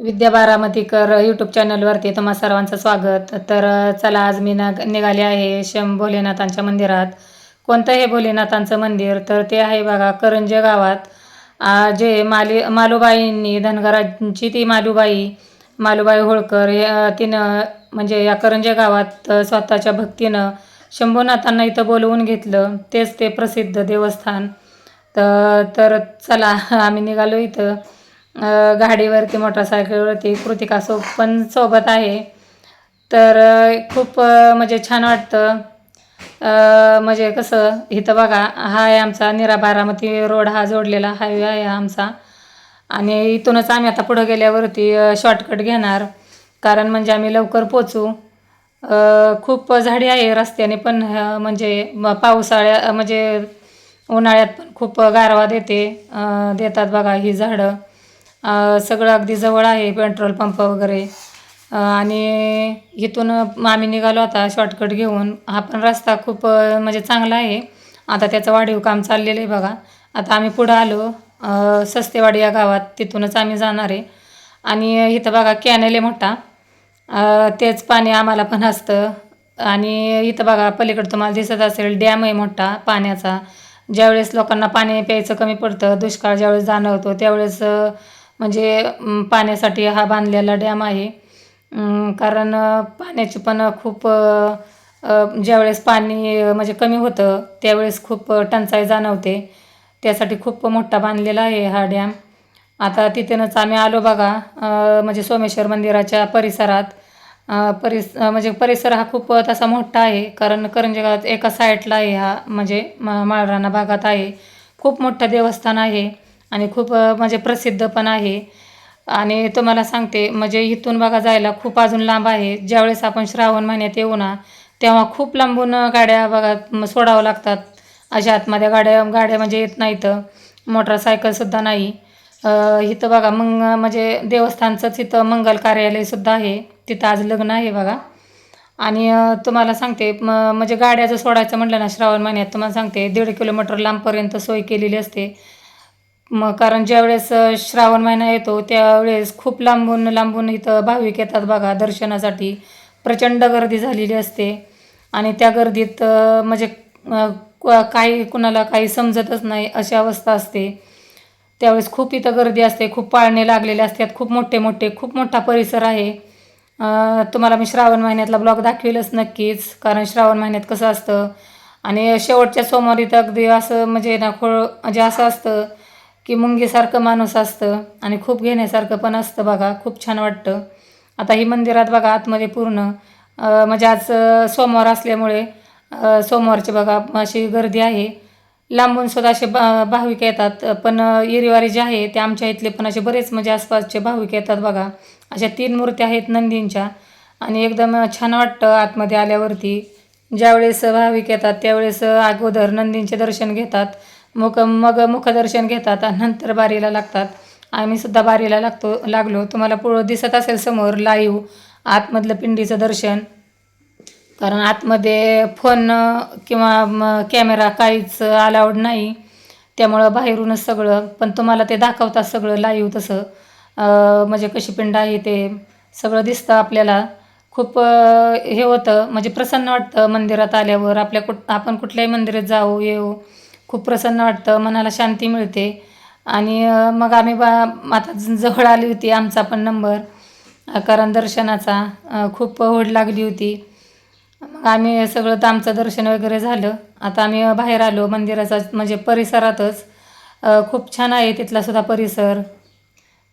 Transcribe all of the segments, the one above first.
विद्या बारामतीकर YouTube चॅनलवरती तुम्हा सर्वांचं स्वागत. तर चला आज मी ना निघाले आहे शं भोलेनाथांच्या मंदिरात. कोणतं हे भोलेनाथांचं मंदिर? तर ते आहे बघा करंजे गावात. जे माली मालूबाईंनी धनगरांची ती मालूबाई मालूबाई होळकर या तिनं म्हणजे या करंजे गावात स्वतःच्या भक्तीनं शंभूनाथांना इथं बोलवून घेतलं. तेच ते प्रसिद्ध देवस्थान. तर तर चला आम्ही निघालो इथं. गाडीवरती मोटरसायकलवरती कृतिका सो पण सोबत आहे. तर खूप म्हणजे छान वाटतं. म्हणजे कसं इथं बघा हा आहे आमचा निरा बारामती रोड हा जोडलेला हायवे आहे आमचा. आणि इथूनच आम्ही आता पुढं गेल्यावरती शॉर्टकट घेणार. कारण म्हणजे आम्ही लवकर पोचू. खूप झाडी आहे रस्त्याने पण म्हणजे पावसाळ्या म्हणजे उन्हाळ्यात पण खूप गारवा देते. देतात बघा ही झाडं. सगळं अगदी जवळ आहे पेट्रोल पंप वगैरे. आणि इथून आम्ही निघालो आता शॉर्टकट घेऊन. हा पण रस्ता खूप म्हणजे चांगला आहे. आता त्याचं वाढीव काम चाललेलं आहे बघा. आता आम्ही पुढं आलो सस्तेवाडी या गावात. तिथूनच आम्ही जाणार आहे. आणि इथं बघा कॅनल आहे मोठा. तेच पाणी आम्हाला पण असतं. आणि इथं बघा पलीकडं तुम्हाला दिसत असेल डॅम आहे मोठा पाण्याचा. ज्यावेळेस लोकांना पाणी प्यायचं कमी पडतं दुष्काळ ज्यावेळेस जाणवतो त्यावेळेस म्हणजे पाण्यासाठी हा बांधलेला डॅम आहे. कारण पाण्याची पण खूप ज्यावेळेस पाणी म्हणजे कमी होतं त्यावेळेस खूप टंचाई जाणवते. त्यासाठी खूप मोठा बांधलेला आहे हा डॅम. आता तिथेनंच आम्ही आलो बघा म्हणजे सोमेश्वर मंदिराच्या परिसरात. परिस म्हणजे परिसर हा खूप तसा मोठा आहे कारण करंजे गावात एका साईडला आहे हा म्हणजे म माळराणा भागात आहे. खूप मोठं देवस्थान आहे. आणि खूप म्हणजे प्रसिद्ध पण आहे. आणि तुम्हाला सांगते म्हणजे इथून बघा जायला खूप अजून लांब आहे. ज्यावेळेस आपण श्रावण महिन्यात येऊ ना तेव्हा खूप लांबून गाड्या बघा सोडावं लागतात. अशा आतमध्ये गाड्या गाड्या म्हणजे येत नाहीत. मोटरसायकलसुद्धा नाही. इथं बघा मग म्हणजे देवस्थानचंच इथं मंगल कार्यालयसुद्धा आहे. तिथं आज लग्न आहे बघा. आणि तुम्हाला सांगते म म्हणजे गाड्या जर सोडायचं म्हटलं ना श्रावण महिन्यात तुम्हाला सांगते दीड किलोमीटर लांबपर्यंत सोय केलेली असते. मग कारण ज्यावेळेस श्रावण महिना येतो त्यावेळेस खूप लांबून लांबून इथं भाविक येतात बघा दर्शनासाठी. प्रचंड गर्दी झालेली असते. आणि त्या गर्दीत म्हणजे काही कुणाला काही समजतच नाही अशी अवस्था असते. त्यावेळेस खूप इथं गर्दी असते खूप पाळणे लागलेले असतात खूप मोठे मोठे खूप मोठा परिसर आहे. तुम्हाला मी श्रावण महिन्यातला ब्लॉग दाखवेलच नक्कीच कारण श्रावण महिन्यात कसं असतं. आणि शेवटच्या सोमवारी तर अगदी असं म्हणजे ना खोळ म्हणजे असं असतं की मुंगीसारखं माणूस असतं आणि खूप घेण्यासारखं पण असतं बघा खूप छान वाटतं. आता ही मंदिरात बघा आतमध्ये पूर्ण म्हणजे आज सोमवार असल्यामुळे सोमवारची बघा अशी गर्दी आहे. लांबून सुद्धा असे बा भाविक येतात पण अ, येरीवारी जे आहे ते आमच्या इथले पण असे बरेच म्हणजे आसपासचे भाविक येतात बघा. अशा तीन मूर्त्या आहेत नंदींच्या आणि एकदम छान वाटतं आतमध्ये आल्यावरती. ज्यावेळेस भाविक येतात त्यावेळेस अगोदर नंदींचे दर्शन घेतात. मुख मग मुखदर्शन घेतात आणि नंतर बारीला लागतात. आम्ही सुद्धा बारीला लागतो लागलो. तुम्हाला पुढं दिसत असेल समोर लाईव्ह आतमधलं पिंडीचं दर्शन. कारण आतमध्ये फोन किंवा कॅमेरा काहीच अलाउड नाही. त्यामुळं बाहेरूनच सगळं. पण तुम्हाला ते दाखवतात सगळं लाईव्ह तसं. म्हणजे कशी पिंड आहे ते सगळं दिसतं आपल्याला. खूप हे होतं. म्हणजे प्रसन्न वाटतं मंदिरात आल्यावर. आपल्या कुठ आपण कुठल्याही मंदिरात जाऊ येऊ. खूप प्रसन्न वाटतं मनाला शांती मिळते. आणि मग आम्ही बा आता जवळ आली होती आमचा पण नंबर कारण दर्शनाचा खूप ओढ लागली होती. मग आम्ही सगळं तर आमचं दर्शन वगैरे झालं. आता आम्ही बाहेर आलो मंदिराचा म्हणजे परिसरातच. खूप छान आहे तिथला सुद्धा परिसर.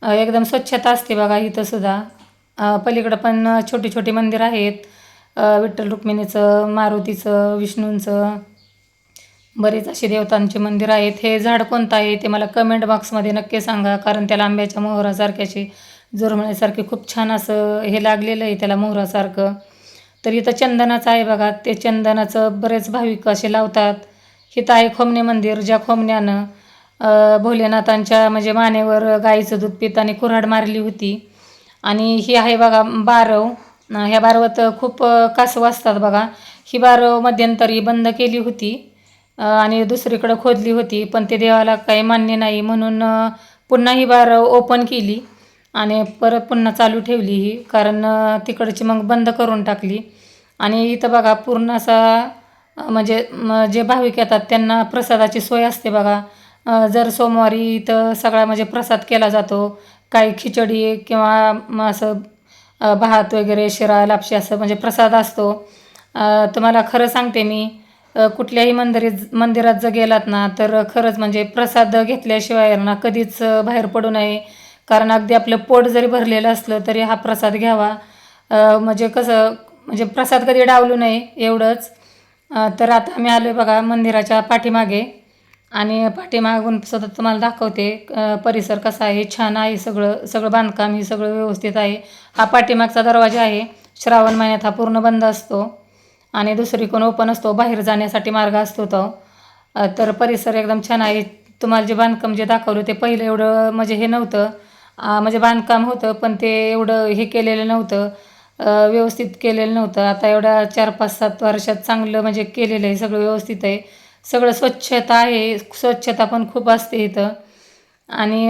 एकदम स्वच्छता असते बघा इथंसुद्धा पलीकडं पण छोटी छोटी मंदिर आहेत. विठ्ठल रुक्मिणीचं मारुतीचं विष्णूंचं. बरेच असे देवतांचे मंदिर आहेत. हे झाड कोणतं आहे ते मला कमेंट बॉक्समध्ये नक्की सांगा. कारण त्याला आंब्याच्या मोहरासारख्याचे जुरमळ्यासारखे खूप छान असं हे लागलेलं आहे त्याला मोहरासारखं. तर इथं चंदनाचं आहे बघा. ते चंदनाचं बरेच भाविक असे लावतात. इथं आहे खोमणे मंदिर ज्या खोमण्यानं भोलेनाथांच्या म्हणजे मानेवर गाईचं दूध पिताने कुऱ्हाड मारली होती. आणि ही आहे बघा बारव. ह्या बारवत खूप कासव असतात बघा. ही बारव मध्यंतरी बंद केली होती. आणि दुसरीकडं खोदली होती पण ते देवाला काही मान्य नाही म्हणून पुन्हा ही बार ओपन केली आणि परत पुन्हा चालू ठेवली ही कारण तिकडची मग बंद करून टाकली. आणि इथं बघा पूर्ण असा म्हणजे जे भाविक येतात त्यांना प्रसादाची सोय असते बघा. जर सोमवारी इथं सगळा म्हणजे प्रसाद केला जातो काही खिचडी किंवा असं भात वगैरे शिरा लापशी असं म्हणजे प्रसाद असतो. तुम्हाला खरं सांगते मी कुठल्याही मंदिरात मंदिरात जर गेलात ना तर खरंच म्हणजे प्रसाद घेतल्याशिवाय ना कधीच बाहेर पडू नये. कारण अगदी आपलं पोट जरी भरलेलं असलं तरी हा प्रसाद घ्यावा. म्हणजे कसं म्हणजे प्रसाद कधी डावलू नये एवढंच. तर आता आम्ही आलो बघा मंदिराच्या पाठीमागे. आणि पाठीमागून सतत तुम्हाला दाखवते परिसर कसा आहे छान आहे सगळं सगळं बांधकाम हे सगळं व्यवस्थित आहे. हा पाठीमागचा दरवाजा आहे. श्रावण महिन्यात हा पूर्ण बंद असतो. आणि दुसरीकडून ओपन असतो बाहेर जाण्यासाठी मार्ग असतो तो. तर परिसर एकदम छान आहे. तुम्हाला जे बांधकाम जे दाखवलं ते पहिलं एवढं म्हणजे हे नव्हतं. म्हणजे बांधकाम होतं पण ते एवढं हे केलेलं नव्हतं. व्यवस्थित केलेलं नव्हतं. आता एवढ्या चार पाच सात वर्षात चांगलं म्हणजे केलेलं आहे सगळं व्यवस्थित आहे. सगळं स्वच्छता आहे. स्वच्छता पण खूप असते इथं. आणि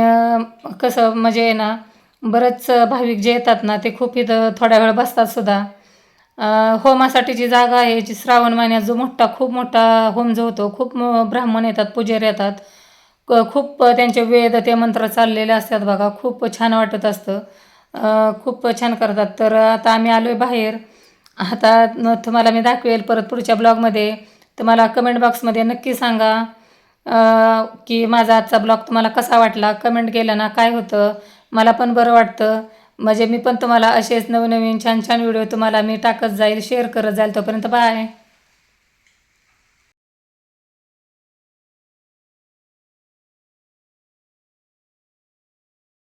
कसं म्हणजे आहे ना बरंच भाविक जे येतात ना ते खूप इथं थोड्या वेळ बसतात सुद्धा. होमासाठी होमासाठीची जागा आहे जी श्रावण महिन्यात जो मोठा खूप मोठा होम जो होतो खूप ब्राह्मण येतात पुजारी येतात. क- खूप त्यांचे वेद ते मंत्र चाललेले असतात बघा खूप छान वाटत असतं. खूप छान करतात. तर आता आम्ही आलो आहे बाहेर. आता तुम्हाला मी दाखवेल परत पुढच्या ब्लॉगमध्ये. तुम्हाला कमेंट बॉक्समध्ये नक्की सांगा की माझा आजचा ब्लॉग तुम्हाला कसा वाटला? कमेंट केलं ना काय होतं? मला पण बरं वाटतं. म्हणजे मी पण तुम्हाला असेच नवनवीन छान छान व्हिडिओ तुम्हाला मी टाकत जाईल शेअर करत जाईल तोपर्यंत बाय